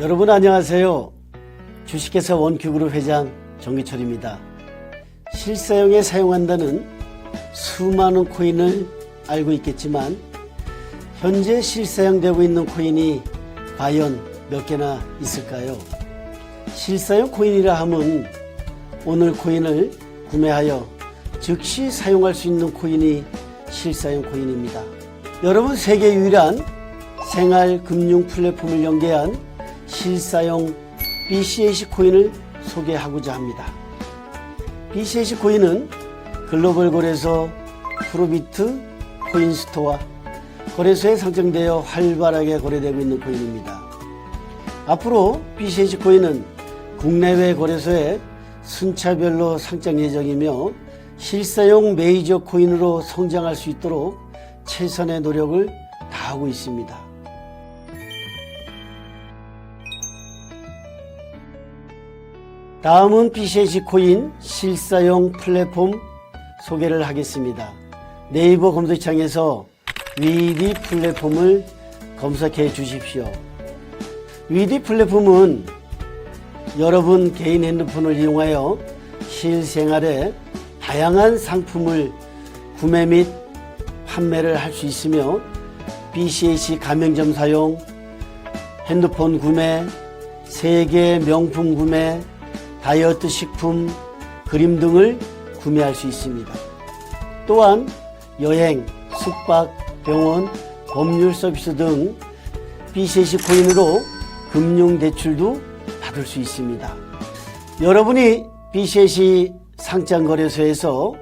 여러분 안녕하세요. 주식회사 원큐그룹 회장 정기철입니다. 실사용에 사용한다는 수많은 코인을 알고 있겠지만 현재 실사용되고 있는 코인이 과연 몇 개나 있을까요? 실사용 코인이라 함은 오늘 코인을 구매하여 즉시 사용할 수 있는 코인이 실사용 코인입니다. 여러분 세계 유일한 생활 금융 플랫폼을 연계한 실사용 BCAC 코인을 소개하고자 합니다. BCAC 코인은 글로벌 거래소 프로비트 코인스토어 거래소에 상장되어 활발하게 거래되고 있는 코인입니다. 앞으로 BCAC 코인은 국내외 거래소에 순차별로 상장 예정이며 실사용 메이저 코인으로 성장할 수 있도록 최선의 노력을 다하고 있습니다. 다음은 BCAC 코인 실사용 플랫폼 소개를 하겠습니다. 네이버 검색창에서 위디 플랫폼을 검색해 주십시오. 위디 플랫폼은 여러분 개인 핸드폰을 이용하여 실생활에 다양한 상품을 구매 및 판매를 할 수 있으며 BCAC 가맹점 사용, 핸드폰 구매, 세계 명품 구매, 다이어트 식품, 그림 등을 구매할 수 있습니다. 또한 여행, 숙박, 병원, 법률 서비스 등 BCC 코인으로 금융 대출도 받을 수 있습니다. 여러분이 BCC 상장 거래소에서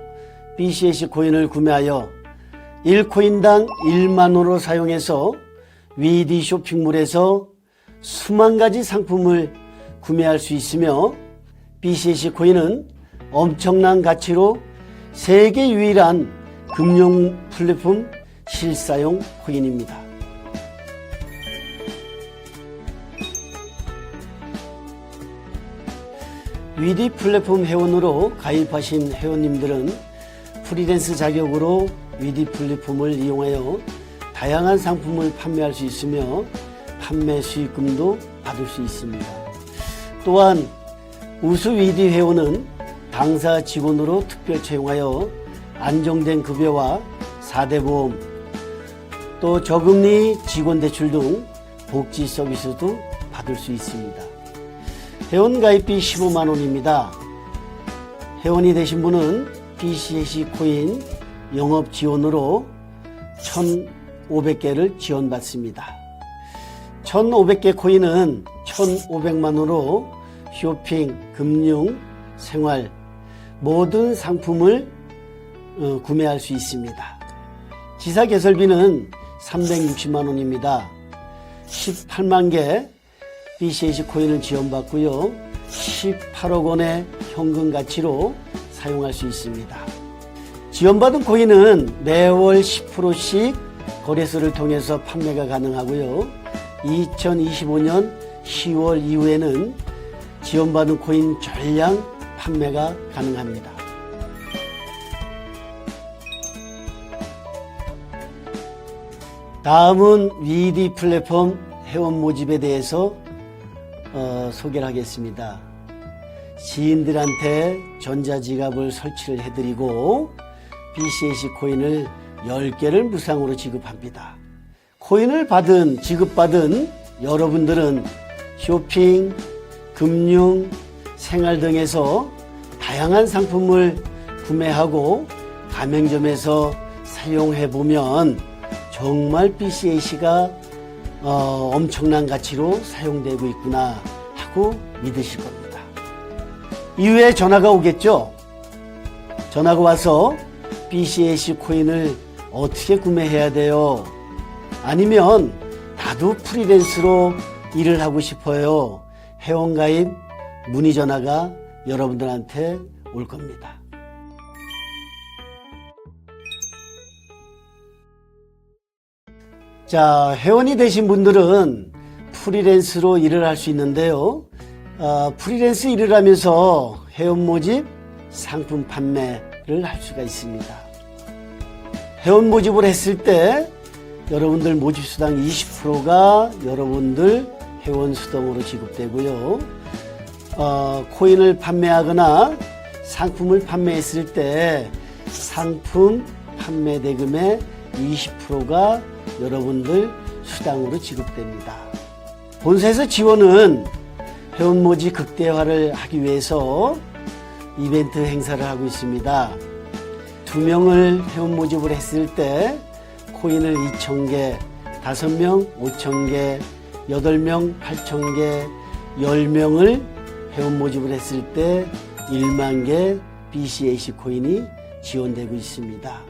BCC 코인을 구매하여 1코인당 1만 원으로 사용해서 위디 쇼핑몰에서 수만 가지 상품을 구매할 수 있으며 BCC 코인은 엄청난 가치로 세계 유일한 금융 플랫폼 실사용 코인입니다. 위디 플랫폼 회원으로 가입하신 회원님들은 프리랜스 자격으로 위디 플랫폼을 이용하여 다양한 상품을 판매할 수 있으며 판매 수익금도 받을 수 있습니다. 또한 우수 위디 회원은 당사 직원으로 특별 채용하여 안정된 급여와 4대 보험, 또 저금리 직원 대출 등 복지 서비스도 받을 수 있습니다. 회원 가입비 15만 원입니다. 회원이 되신 분은 BCC 코인 영업 지원으로 1,500개를 지원받습니다. 1,500개 코인은 1,500만 원으로 쇼핑, 금융, 생활 모든 상품을 어, 구매할 수 있습니다. 지사 개설비는 360만 원입니다. 18만 개 BCAC 코인을 지원받고요. 18억 원의 현금 가치로 사용할 수 있습니다. 지원받은 코인은 매월 10%씩 거래소를 통해서 판매가 가능하고요. 2025년 10월 이후에는 지원받은 코인 전량 판매가 가능합니다. 다음은 위디 플랫폼 회원 모집에 대해서 어, 소개를 하겠습니다. 지인들한테 전자지갑을 설치를 해드리고 BCAC 코인을 10개를 무상으로 지급합니다. 코인을 받은, 지급받은 여러분들은 쇼핑, 금융, 생활 등에서 다양한 상품을 구매하고 가맹점에서 사용해 보면 정말 BCAC가 어, 엄청난 가치로 사용되고 있구나 하고 믿으실 겁니다. 이후에 전화가 오겠죠? 전화가 와서 BCAC 코인을 어떻게 구매해야 돼요? 아니면 나도 프리랜스로 일을 하고 싶어요. 회원가입 문의 전화가 여러분들한테 올 겁니다. 자, 회원이 되신 분들은 프리랜스로 일을 할 수 있는데요. 어, 프리랜스 일을 하면서 회원 모집, 상품 판매를 할 수가 있습니다. 회원 모집을 했을 때 여러분들 모집 수당 20%가 여러분들 회원 수당으로 지급되고요. 어, 코인을 판매하거나 상품을 판매했을 때 상품 판매 대금의 20%가 여러분들 수당으로 지급됩니다. 본사에서 지원은 회원 모집 극대화를 하기 위해서 이벤트 행사를 하고 있습니다. 두 명을 회원 모집을 했을 때 코인을 2,000개, 5명 5,000개, 8명 8,000개, 10명을 회원 모집을 했을 때 1만 개 BCAC 코인이 지원되고 있습니다.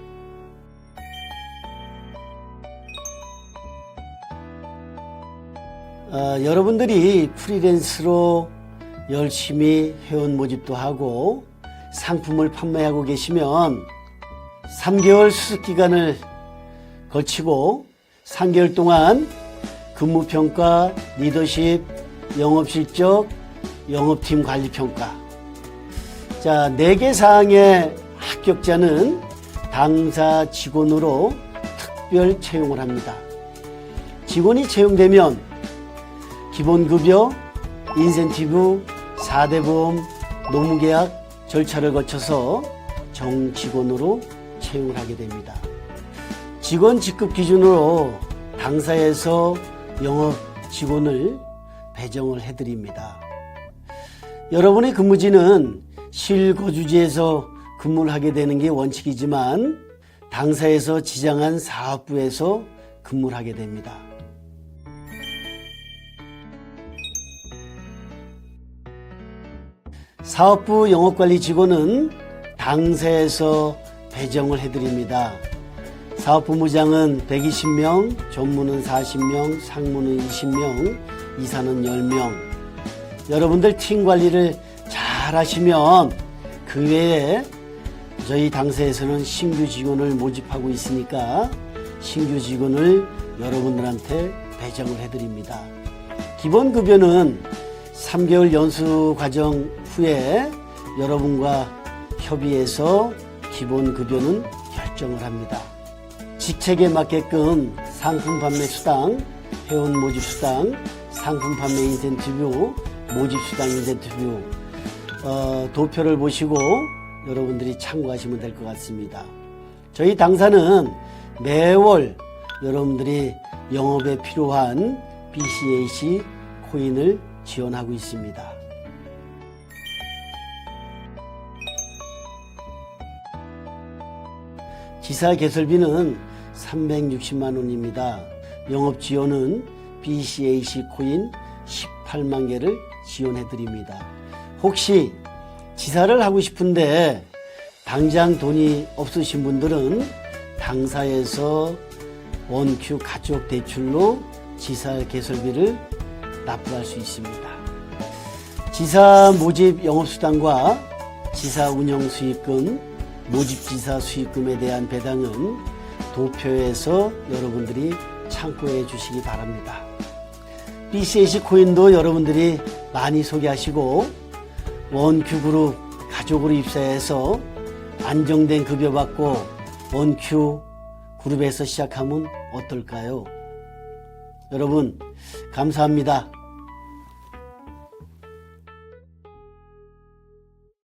어, 여러분들이 프리랜서로 열심히 회원 모집도 하고 상품을 판매하고 계시면 3개월 수습 기간을 거치고 3개월 동안 근무평가, 리더십, 영업실적, 영업팀 관리평가. 자, 4개 사항의 합격자는 당사 직원으로 특별 채용을 합니다. 직원이 채용되면 기본급여, 인센티브, 4대 보험, 노무계약 절차를 거쳐서 정직원으로 채용을 하게 됩니다. 직원 직급 기준으로 당사에서 영업 직원을 배정을 해드립니다. 여러분의 근무지는 실거주지에서 근무를 하게 되는 게 원칙이지만 당사에서 지정한 사업부에서 근무를 하게 됩니다. 사업부 영업관리 직원은 당사에서 배정을 해드립니다. 사업부무장은 120명, 전무는 40명, 상무는 20명, 이사는 10명. 여러분들 팀 관리를 잘 하시면 그 외에 저희 당사에서는 신규 직원을 모집하고 있으니까 신규 직원을 여러분들한테 배정을 해드립니다. 기본급여는 3개월 연수 과정 후에 여러분과 협의해서 기본급여는 결정을 합니다. 직책에 맞게끔 상품 판매 수당, 회원 모집 수당, 상품 판매 인센티브, 모집 수당 인센티브, 어, 도표를 보시고 여러분들이 참고하시면 될 것 같습니다. 저희 당사는 매월 여러분들이 영업에 필요한 BCAC 코인을 지원하고 있습니다. 지사 개설비는 360만 원입니다. 영업 지원은 BCAC 코인 18만 개를 지원해 드립니다. 혹시 지사를 하고 싶은데 당장 돈이 없으신 분들은 당사에서 원큐 가족 대출로 지사 개설비를 납부할 수 있습니다. 지사 모집 영업수당과 지사 운영 수익금, 모집지사 수익금에 대한 배당은 도표에서 여러분들이 참고해 주시기 바랍니다. BCAC 코인도 여러분들이 많이 소개하시고 원큐 그룹 가족으로 입사해서 안정된 급여 받고 원큐 그룹에서 시작하면 어떨까요? 여러분, 감사합니다.